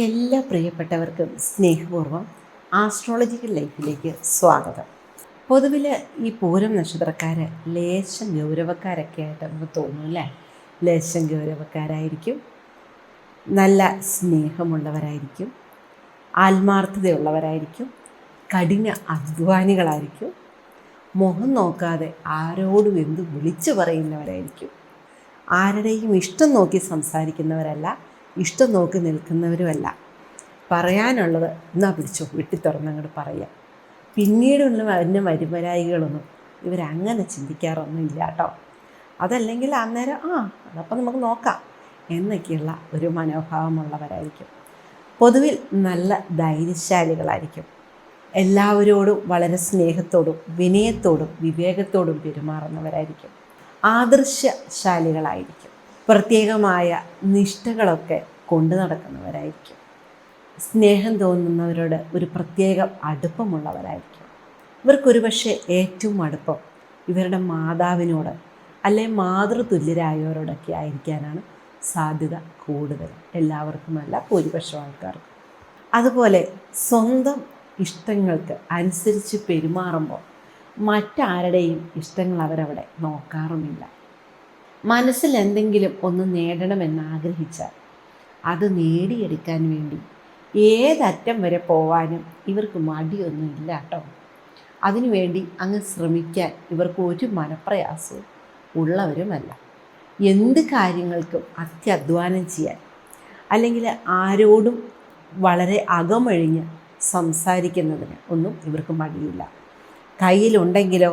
എല്ലാ പ്രിയപ്പെട്ടവർക്കും സ്നേഹപൂർവം ആസ്ട്രോളജിക്കൽ ലൈഫിലേക്ക് സ്വാഗതം. പൊതുവിൽ ഈ പൂരം നക്ഷത്രക്കാർ ലേശം ഗൗരവക്കാരൊക്കെ ആയിട്ട് നമുക്ക് തോന്നും അല്ലേ? ലേശം ഗൗരവക്കാരായിരിക്കും. നല്ല സ്നേഹമുള്ളവരായിരിക്കും. ആത്മാർത്ഥതയുള്ളവരായിരിക്കും. കഠിന അധ്വാനികളായിരിക്കും. മുഖം നോക്കാതെ ആരോടും എന്ത് വിളിച്ചു പറയുന്നവരായിരിക്കും. ആരുടെയും ഇഷ്ടം നോക്കി സംസാരിക്കുന്നവരല്ല. ഇഷ്ടം നോക്കി നിൽക്കുന്നവരുമല്ല. പറയാനുള്ളത് എന്നാ പിടിച്ചോ വെട്ടി തുറന്നങ്ങോട്ട് പറയാം പിന്നീടുള്ള അതിന്റെ വരുമരായികളൊന്നും ഇവരങ്ങനെ ചിന്തിക്കാറൊന്നും ഇല്ല കേട്ടോ. അതല്ലെങ്കിൽ അന്നേരം ആ അതപ്പം നമുക്ക് നോക്കാം. എന്നൊക്കെയുള്ള ഒരു മനോഭാവമുള്ളവരായിരിക്കും. പൊതുവിൽ നല്ല ധൈര്യശാലികളായിരിക്കും. എല്ലാവരോടും വളരെ സ്നേഹത്തോടും വിനയത്തോടും വിവേകത്തോടും പെരുമാറുന്നവരായിരിക്കും. ആദർശശാലികളായിരിക്കും. പ്രത്യേകമായ നിഷ്ഠകളൊക്കെ കൊണ്ടു നടക്കുന്നവരായിരിക്കും. സ്നേഹം തോന്നുന്നവരോട് ഒരു പ്രത്യേക അടുപ്പമുള്ളവരായിരിക്കും. ഇവർക്കൊരു പക്ഷേ ഏറ്റവും അടുപ്പം ഇവരുടെ മാതാവിനോട് അല്ലെ മാതൃതുല്യരായവരോടൊക്കെ ആയിരിക്കാനാണ് സാധ്യത കൂടുതൽ. എല്ലാവർക്കുമല്ല ഭൂരിപക്ഷം ആൾക്കാർക്കും. അതുപോലെ സ്വന്തം ഇഷ്ടങ്ങൾക്ക് അനുസരിച്ച് പെരുമാറുമ്പോൾ മറ്റാരുടെയും ഇഷ്ടങ്ങൾ അവരവിടെ നോക്കാറുമില്ല. മനസ്സിൽ എന്തെങ്കിലും ഒന്ന് നേടണമെന്ന് ആഗ്രഹിച്ചാൽ അത് നേടിയെടുക്കാൻ വേണ്ടി ഏതറ്റം വരെ പോവാനും ഇവർക്ക് മടിയൊന്നും ഇല്ല കേട്ടോ അതിനുവേണ്ടി അങ്ങ് ശ്രമിക്കാൻ ഇവർക്ക് ഒരു മനപ്രയാസവും ഉള്ളവരുമല്ല. എന്ത് കാര്യങ്ങൾക്കും അത്യധ്വാനം ചെയ്യാൻ അല്ലെങ്കിൽ ആരോടും വളരെ അകമൊഴിഞ്ഞ് സംസാരിക്കുന്നതിന് ഒന്നും ഇവർക്ക് മടിയില്ല. കയ്യിലുണ്ടെങ്കിലോ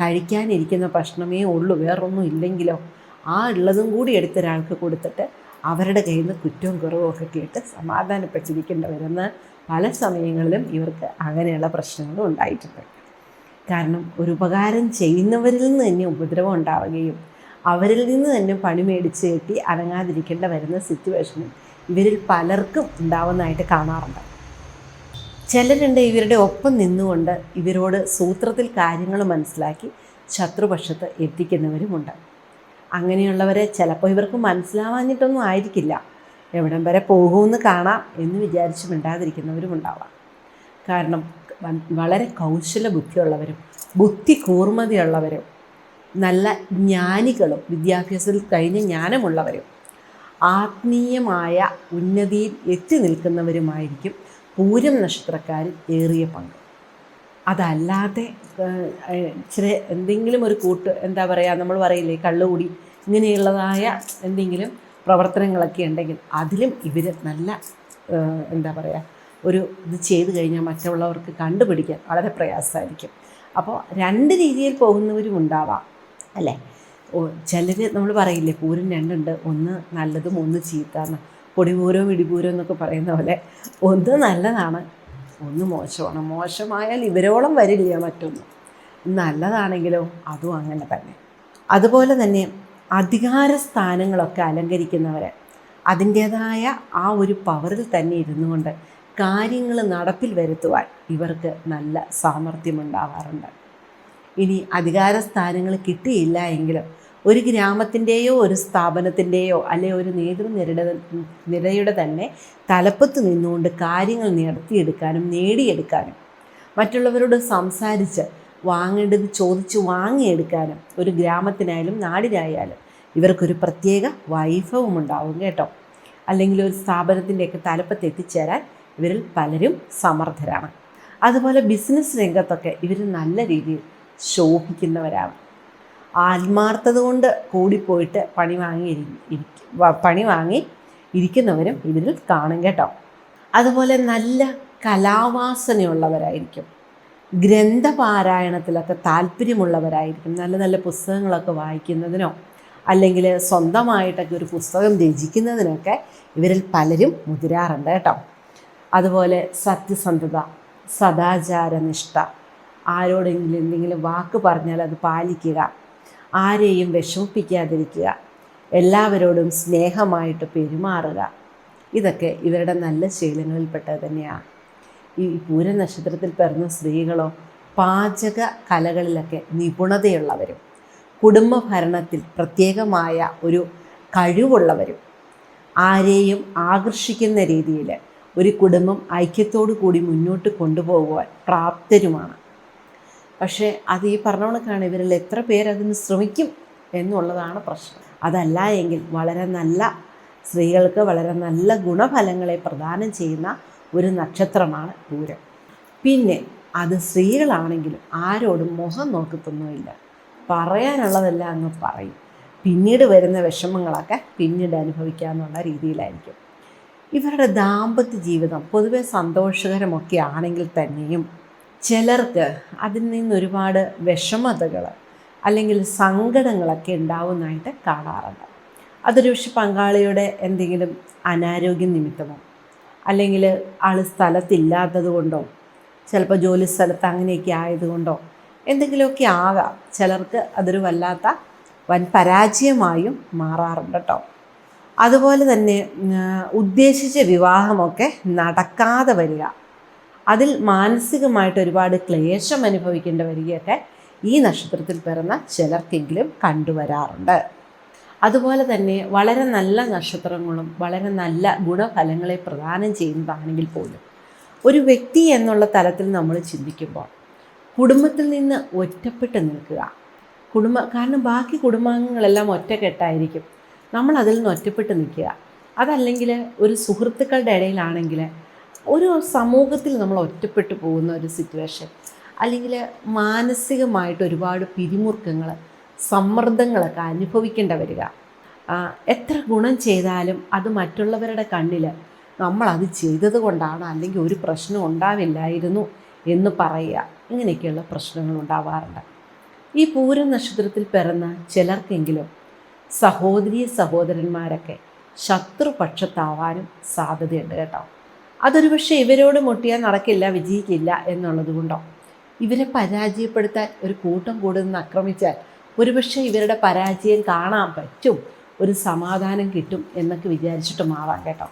കഴിക്കാനിരിക്കുന്ന ഭക്ഷണമേ ഉള്ളൂ വേറൊന്നും ഇല്ലെങ്കിലോ ആ ഉള്ളതും കൂടി എടുത്തൊരാൾക്ക് കൊടുത്തിട്ട് അവരുടെ കയ്യിൽ നിന്ന് കുറ്റവും കുറവും ഒക്കെ കേട്ട് സമാധാനപ്പെട്ടിരിക്കേണ്ടവരെന്ന് പല സമയങ്ങളിലും ഇവർക്ക് അങ്ങനെയുള്ള പ്രശ്നങ്ങളും ഉണ്ടായിട്ടുണ്ട്. കാരണം ഒരു ഉപകാരം ചെയ്യുന്നവരിൽ നിന്ന് തന്നെ ഉപദ്രവം ഉണ്ടാവുകയും അവരിൽ നിന്ന് തന്നെ പണി മേടിച്ച് കെട്ടി അനങ്ങാതിരിക്കേണ്ട വരുന്ന സിറ്റുവേഷനും ഇവരിൽ പലർക്കും ഉണ്ടാവുന്നതായിട്ട് കാണാറുണ്ട്. ചിലരുണ്ട് ഇവരുടെ ഒപ്പം നിന്നുകൊണ്ട് ഇവരോട് സൂത്രത്തിൽ കാര്യങ്ങൾ മനസ്സിലാക്കി ശത്രുപക്ഷത്ത് എത്തിക്കുന്നവരുമുണ്ട്. അങ്ങനെയുള്ളവരെ ചിലപ്പോൾ ഇവർക്ക് മനസ്സിലാവാഞ്ഞിട്ടൊന്നും ആയിരിക്കില്ല. എവിടം വരെ പോകുമെന്ന് കാണാം എന്ന് വിചാരിച്ച് മിണ്ടാതിരിക്കുന്നവരും ഉണ്ടാവാം. കാരണം വളരെ കൗശല ബുദ്ധിയുള്ളവരും ബുദ്ധി കൂർമ്മതയുള്ളവരും നല്ല ജ്ഞാനികളും വിദ്യാഭ്യാസത്തിൽ കഴിഞ്ഞ ജ്ഞാനമുള്ളവരും ആത്മീയമായ ഉന്നതിയിൽ എത്തി നിൽക്കുന്നവരുമായിരിക്കും പൂരം നക്ഷത്രക്കാരിൽ ഏറിയ പങ്ക്. അതല്ലാതെ ഏഹ്, എന്തെങ്കിലും ഒരു കൂട്ട് എന്താ പറയുക നമ്മൾ പറയില്ലേ കള്ളുകൂടി ഇങ്ങനെയുള്ളതായ എന്തെങ്കിലും പ്രവർത്തനങ്ങളൊക്കെ ഉണ്ടെങ്കിൽ അതിലും ഇവർ നല്ല എന്താ പറയുക ഒരു ഇത് ചെയ്ത് കഴിഞ്ഞാൽ മറ്റുള്ളവർക്ക് കണ്ടുപിടിക്കാൻ വളരെ പ്രയാസമായിരിക്കും. അപ്പോൾ രണ്ട് രീതിയിൽ പോകുന്നവരും ഉണ്ടാവാം അല്ലേ? ചിലർ നമ്മൾ പറയില്ലേ പൂരം രണ്ടുണ്ട് ഒന്ന് നല്ലതും ഒന്ന് ചീത്ത എന്ന് പൊടിപൂരവും ഇടിപൂരവും എന്നൊക്കെ പറയുന്ന പോലെ ഒന്ന് നല്ലതാണ്. ഒന്ന് മോശമാണ്? മോശമായാൽ ഇവരോളം വരില്ല മറ്റൊന്നും. നല്ലതാണെങ്കിലോ അതും അങ്ങനെ തന്നെ. അതുപോലെ തന്നെ അധികാര സ്ഥാനങ്ങളൊക്കെ അലങ്കരിക്കുന്നവർ അതിന്റേതായ ആ ഒരു പവറിൽ തന്നെ ഇരുന്നു കൊണ്ട് കാര്യങ്ങൾ നടപ്പിൽ വരുത്തുവാൻ ഇവർക്ക് നല്ല സാമർഥ്യമുണ്ടാവാറുണ്ട് ഇനി അധികാര സ്ഥാനങ്ങൾ കിട്ടിയില്ല എങ്കിലും ഒരു ഗ്രാമത്തിന്റെയോ ഒരു സ്ഥാപനത്തിന്റെയോ അല്ലെ ഒരു നേതൃനിരയുടെ നിരയുടെ തന്നെ തലപ്പത്ത് നിന്നുകൊണ്ട് കാര്യങ്ങൾ നടത്തിയെടുക്കാനും നേടിയെടുക്കാനും മറ്റുള്ളവരോട് സംസാരിച്ച് വാങ്ങേണ്ടത് ചോദിച്ച് വാങ്ങിയെടുക്കാനും ഒരു ഗ്രാമത്തിനായാലും നാടിനായാലും ഇവർക്കൊരു പ്രത്യേക വൈഭവം ഉണ്ടാവും കേട്ടോ. അല്ലെങ്കിൽ ഒരു സ്ഥാപനത്തിന്റെയൊക്കെ തലപ്പത്ത് എത്തിച്ചേരാൻ ഇവരിൽ പലരും സമർത്ഥരാണ്. അതുപോലെ ബിസിനസ് രംഗത്തൊക്കെ ഇവർ നല്ല രീതിയിൽ ശോഭിക്കുന്നവരാണ്. ആത്മാർത്ഥത കൊണ്ട് കൂടിപ്പോയിട്ട് പണി വാങ്ങി പണി വാങ്ങി ഇരിക്കുന്നവരും ഇവരിൽ കാണും കേട്ടോ. അതുപോലെ നല്ല കലാവാസനയുള്ളവരായിരിക്കും. ഗ്രന്ഥപാരായണത്തിലൊക്കെ താല്പര്യമുള്ളവരായിരിക്കും. നല്ല നല്ല പുസ്തകങ്ങളൊക്കെ വായിക്കുന്നതിനോ അല്ലെങ്കിൽ സ്വന്തമായിട്ടൊക്കെ ഒരു പുസ്തകം രചിക്കുന്നതിനൊക്കെ ഇവരിൽ പലരും മുതിരാറുണ്ട് കേട്ടോ. അതുപോലെ സത്യസന്ധത സദാചാരനിഷ്ഠ ആരോടെങ്കിലും എന്തെങ്കിലും വാക്ക് പറഞ്ഞാൽ അത് പാലിക്കുക ആരെയും വിഷമിപ്പിക്കാതിരിക്കുക. എല്ലാവരോടും സ്നേഹമായിട്ട് പെരുമാറുക. ഇതൊക്കെ ഇവരുടെ നല്ല ശീലങ്ങളിൽപ്പെട്ടത് തന്നെയാണ് ഈ പൂര നക്ഷത്രത്തിൽ പിറന്ന സ്ത്രീകളോ പാചക കലകളിലൊക്കെ നിപുണതയുള്ളവരും കുടുംബ ഭരണത്തിൽ പ്രത്യേകമായ ഒരു കഴിവുള്ളവരും ആരെയും ആകർഷിക്കുന്ന രീതിയിൽ ഒരു കുടുംബം ഐക്യത്തോടു കൂടി മുന്നോട്ട് കൊണ്ടുപോകുവാൻ പ്രാപ്തരുമാണ്. പക്ഷേ അത് ഈ പറഞ്ഞ കണക്കാണ്. ഇവരിൽ എത്ര പേരതിന് ശ്രമിക്കും എന്നുള്ളതാണ് പ്രശ്നം. അതല്ല എങ്കിൽ വളരെ നല്ല സ്ത്രീകൾക്ക് വളരെ നല്ല ഗുണഫലങ്ങളെ പ്രദാനം ചെയ്യുന്ന ഒരു നക്ഷത്രമാണ് പൂരം. പിന്നെ അത് സ്ത്രീകളാണെങ്കിലും ആരോടും മുഖം നോക്കത്തൊന്നുമില്ല. പറയാനുള്ളതെല്ലാം അങ്ങ് പറയും. പിന്നീട് വരുന്ന വിഷമങ്ങളൊക്കെ പിന്നീട് അനുഭവിക്കാമെന്നുള്ള രീതിയിലായിരിക്കും. ഇവരുടെ ദാമ്പത്യ ജീവിതം പൊതുവെ സന്തോഷകരമൊക്കെ ആണെങ്കിൽ തന്നെയും ചിലർക്ക് അതിൽ നിന്ന് ഒരുപാട് വിഷമതകൾ അല്ലെങ്കിൽ സങ്കടങ്ങളൊക്കെ ഉണ്ടാവുന്നതായിട്ട് കാണാറുണ്ട്. അതൊരു പക്ഷെ പങ്കാളിയുടെ എന്തെങ്കിലും അനാരോഗ്യ നിമിത്തമോ അല്ലെങ്കിൽ ആൾ സ്ഥലത്തില്ലാത്തത് കൊണ്ടോ ചിലപ്പോൾ ജോലി സ്ഥലത്ത് അങ്ങനെയൊക്കെ ആയതുകൊണ്ടോ എന്തെങ്കിലുമൊക്കെ ആകാം. ചിലർക്ക് അതൊരു വല്ലാത്ത വൻ പരാജയമായും മാറാറുണ്ട് കേട്ടോ. അതുപോലെ തന്നെ ഉദ്ദേശിച്ച വിവാഹമൊക്കെ നടക്കാതെ വരിക. അതിൽ മാനസികമായിട്ട് ഒരുപാട് ക്ലേശം അനുഭവിക്കേണ്ടി വരികയൊക്കെ ഈ നക്ഷത്രത്തിൽ പിറന്ന ചിലർക്കെങ്കിലും കണ്ടുവരാറുണ്ട്. അതുപോലെ തന്നെ വളരെ നല്ല നക്ഷത്രങ്ങളും വളരെ നല്ല ഗുണഫലങ്ങളെ പ്രദാനം ചെയ്യുന്നതാണെങ്കിൽ പോലും ഒരു വ്യക്തി എന്നുള്ള തലത്തിൽ നമ്മൾ ചിന്തിക്കുമ്പോൾ കുടുംബത്തിൽ നിന്ന് ഒറ്റപ്പെട്ട് നിൽക്കുക. കുടുംബ കാരണം ബാക്കി കുടുംബാംഗങ്ങളെല്ലാം ഒറ്റക്കെട്ടായിരിക്കും. നമ്മൾ അതിൽ നിന്ന് ഒറ്റപ്പെട്ട് നിൽക്കുക. അതല്ലെങ്കിൽ ഒരു സുഹൃത്തുക്കളുടെ ഇടയിലാണെങ്കിൽ ഒരു സമൂഹത്തിൽ നമ്മൾ ഒറ്റപ്പെട്ടു പോകുന്ന ഒരു സിറ്റുവേഷൻ അല്ലെങ്കിൽ മാനസികമായിട്ട് ഒരുപാട് പിരിമുറുക്കങ്ങൾ സമ്മർദ്ദങ്ങളൊക്കെ അനുഭവിക്കേണ്ട വരിക. എത്ര ഗുണം ചെയ്താലും അത് മറ്റുള്ളവരുടെ കണ്ണിൽ നമ്മളത് ചെയ്തത് കൊണ്ടാണ് അല്ലെങ്കിൽ ഒരു പ്രശ്നം ഉണ്ടാവില്ലായിരുന്നു എന്ന് പറയുക. ഇങ്ങനെയൊക്കെയുള്ള പ്രശ്നങ്ങൾ ഉണ്ടാവാറുണ്ട്. ഈ പൂരം നക്ഷത്രത്തിൽ പിറന്ന ചിലർക്കെങ്കിലും സഹോദരി സഹോദരന്മാരൊക്കെ ശത്രുപക്ഷത്താവാനും സാധ്യതയുണ്ട് കേട്ടോ. അതൊരു പക്ഷേ ഇവരോട് മുട്ടിയാൽ നടക്കില്ല വിജയിക്കില്ല എന്നുള്ളത് കൊണ്ടോ? ഇവരെ പരാജയപ്പെടുത്താൻ ഒരു കൂട്ടം കൂടുതൽ ആക്രമിച്ചാൽ ഒരുപക്ഷെ ഇവരുടെ പരാജയം കാണാൻ പറ്റും ഒരു സമാധാനം കിട്ടും എന്നൊക്കെ വിചാരിച്ചിട്ട് മാറാം കേട്ടോ.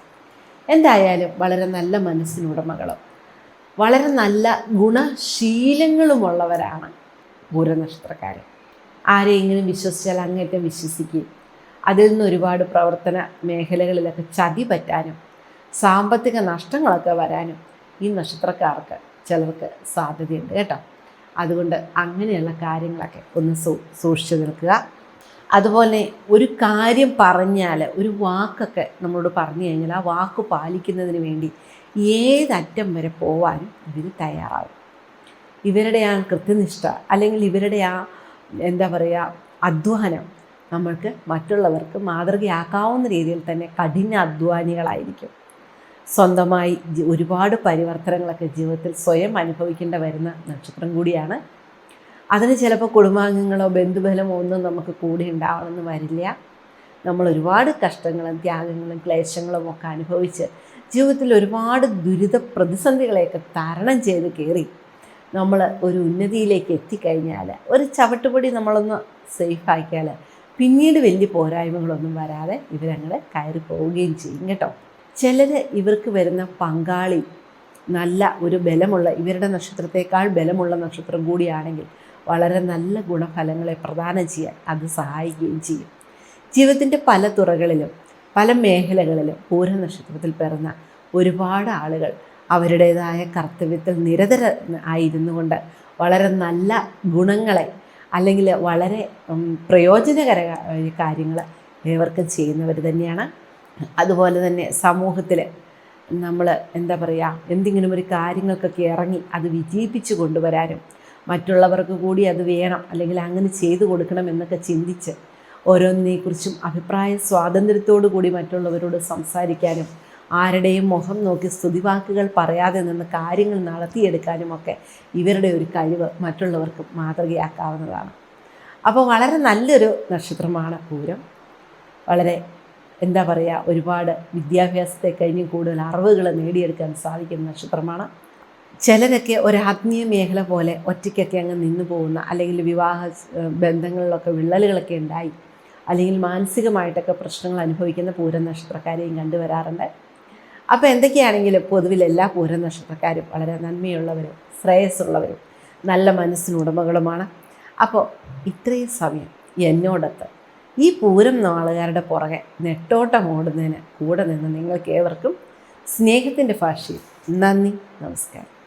എന്തായാലും വളരെ നല്ല മനസ്സിനുടമകളും വളരെ നല്ല ഗുണശീലങ്ങളുമുള്ളവരാണ് ഭൂരനക്ഷത്രക്കാർ ആരെയെങ്കിലും വിശ്വസിച്ചാൽ അങ്ങേറ്റം വിശ്വസിക്കുകയും അതിൽ നിന്ന് ഒരുപാട് പ്രവർത്തന മേഖലകളിലൊക്കെ ചതി പറ്റാനും സാമ്പത്തിക നഷ്ടങ്ങളൊക്കെ വരാനും ഈ നക്ഷത്രക്കാർക്ക് ചിലർക്ക് സാധ്യതയുണ്ട് കേട്ടോ. അതുകൊണ്ട് അങ്ങനെയുള്ള കാര്യങ്ങളൊക്കെ ഒന്ന് സൂ സൂക്ഷിച്ചു നിൽക്കുക. അതുപോലെ ഒരു കാര്യം പറഞ്ഞാൽ ഒരു വാക്കൊക്കെ നമ്മളോട് പറഞ്ഞു കഴിഞ്ഞാൽ ആ വാക്ക് പാലിക്കുന്നതിന് വേണ്ടി ഏതറ്റം വരെ പോവാനും ഇവർ തയ്യാറാവും. ഇവരുടെ ആ കൃത്യനിഷ്ഠ അല്ലെങ്കിൽ ഇവരുടെ ആ എന്താ പറയുക അധ്വാനം നമ്മൾക്ക് മറ്റുള്ളവർക്ക് മാതൃകയാക്കാവുന്ന രീതിയിൽ തന്നെ കഠിന അധ്വാനികളായിരിക്കും സ്വന്തമായി ഒരുപാട് പരിവർത്തനങ്ങളൊക്കെ ജീവിതത്തിൽ സ്വയം അനുഭവിക്കേണ്ട വരുന്ന നക്ഷത്രം കൂടിയാണ്. അതിന് ചിലപ്പോൾ കുടുംബാംഗങ്ങളോ ബന്ധുബലമോ ഒന്നും നമുക്ക് കൂടെ ഉണ്ടാവണമെന്ന് വരില്ല. നമ്മൾ ഒരുപാട് കഷ്ടങ്ങളും ത്യാഗങ്ങളും ക്ലേശങ്ങളും ഒക്കെ അനുഭവിച്ച് ജീവിതത്തിൽ ഒരുപാട് ദുരിത പ്രതിസന്ധികളെയൊക്കെ തരണം ചെയ്ത് കയറി നമ്മൾ ഒരു ഉന്നതിയിലേക്ക് എത്തിക്കഴിഞ്ഞാൽ ഒരു ചവിട്ടുപടി നമ്മളൊന്ന് സേഫാക്കിയാൽ പിന്നീട് വലിയ പോരായ്മകളൊന്നും വരാതെ ഇവരങ്ങനെ കയറി പോവുകയും ചെയ്യും കേട്ടോ. ചിലർ ഇവർക്ക് വരുന്ന പങ്കാളി നല്ല ഒരു ബലമുള്ള ഇവരുടെ നക്ഷത്രത്തെക്കാൾ ബലമുള്ള നക്ഷത്രം കൂടിയാണെങ്കിൽ വളരെ നല്ല ഗുണഫലങ്ങളെ പ്രദാനം ചെയ്യാൻ അത് സഹായിക്കുകയും ചെയ്യും. ജീവിതത്തിന്റെ പല തുറകളിലും പല മേഖലകളിലും പൂര നക്ഷത്രത്തിൽ പിറന്ന ഒരുപാട് ആളുകൾ അവരുടേതായ കർത്തവ്യത്തിൽ നിരതര ആയിരുന്നു കൊണ്ട് വളരെ നല്ല ഗുണങ്ങളെ അല്ലെങ്കിൽ വളരെ പ്രയോജനകര കാര്യങ്ങൾ ഏവർക്കും ചെയ്യുന്നവർ തന്നെയാണ്. അതുപോലെ തന്നെ സമൂഹത്തിൽ നമ്മൾ എന്താ പറയുക എന്തെങ്കിലും ഒരു കാര്യങ്ങൾക്കൊക്കെ ഇറങ്ങി അത് വിജയിപ്പിച്ച് കൊണ്ടുവരാനും മറ്റുള്ളവർക്ക് കൂടി അത് വേണം അല്ലെങ്കിൽ അങ്ങനെ ചെയ്തു കൊടുക്കണം എന്നൊക്കെ ചിന്തിച്ച് ഓരോന്നിനെക്കുറിച്ചും അഭിപ്രായ സ്വാതന്ത്ര്യത്തോടു കൂടി മറ്റുള്ളവരോട് സംസാരിക്കാനും ആരുടെയും മുഖം നോക്കി സ്തുതിവാക്കുകൾ പറയാതെ നിന്ന് കാര്യങ്ങൾ നടത്തിയെടുക്കാനുമൊക്കെ ഇവരുടെ ഒരു കഴിവ് മറ്റുള്ളവർക്ക് മാതൃകയാക്കാവുന്നതാണ്. അപ്പോൾ വളരെ നല്ലൊരു നക്ഷത്രമാണ് പൂരം. വളരെ എന്താ പറയുക ഒരുപാട് വിദ്യാഭ്യാസത്തെ കഴിഞ്ഞ് കൂടുതൽ അറിവുകൾ നേടിയെടുക്കാൻ സാധിക്കുന്ന നക്ഷത്രമാണ്. ചിലരൊക്കെ ഒരാത്മീയ മേഖല പോലെ ഒറ്റയ്ക്കൊക്കെ അങ്ങ് നിന്നു പോകുന്ന അല്ലെങ്കിൽ വിവാഹ ബന്ധങ്ങളിലൊക്കെ വിള്ളലുകളൊക്കെ ഉണ്ടായി അല്ലെങ്കിൽ മാനസികമായിട്ടൊക്കെ പ്രശ്നങ്ങൾ അനുഭവിക്കുന്ന പൂരം നക്ഷത്രക്കാരെയും കണ്ടുവരാറുണ്ട് അപ്പോൾ എന്തൊക്കെയാണെങ്കിലും പൊതുവിൽ എല്ലാ പൂരം നക്ഷത്രക്കാരും വളരെ നന്മയുള്ളവരും ശ്രേയസ്സുള്ളവരും നല്ല മനസ്സിനുടമകളുമാണ് അപ്പോൾ ഇത്രയും സമയം എന്നോടൊത്ത് ഈ പൂരം നാളുകാരുടെ പുറകെ നെട്ടോട്ടം ഓടുന്നതിന് കൂടെ നിന്ന് നിങ്ങൾക്ക് ഏവർക്കും സ്നേഹത്തിന്റെ ഭാഷയിൽ നന്ദി നമസ്കാരം.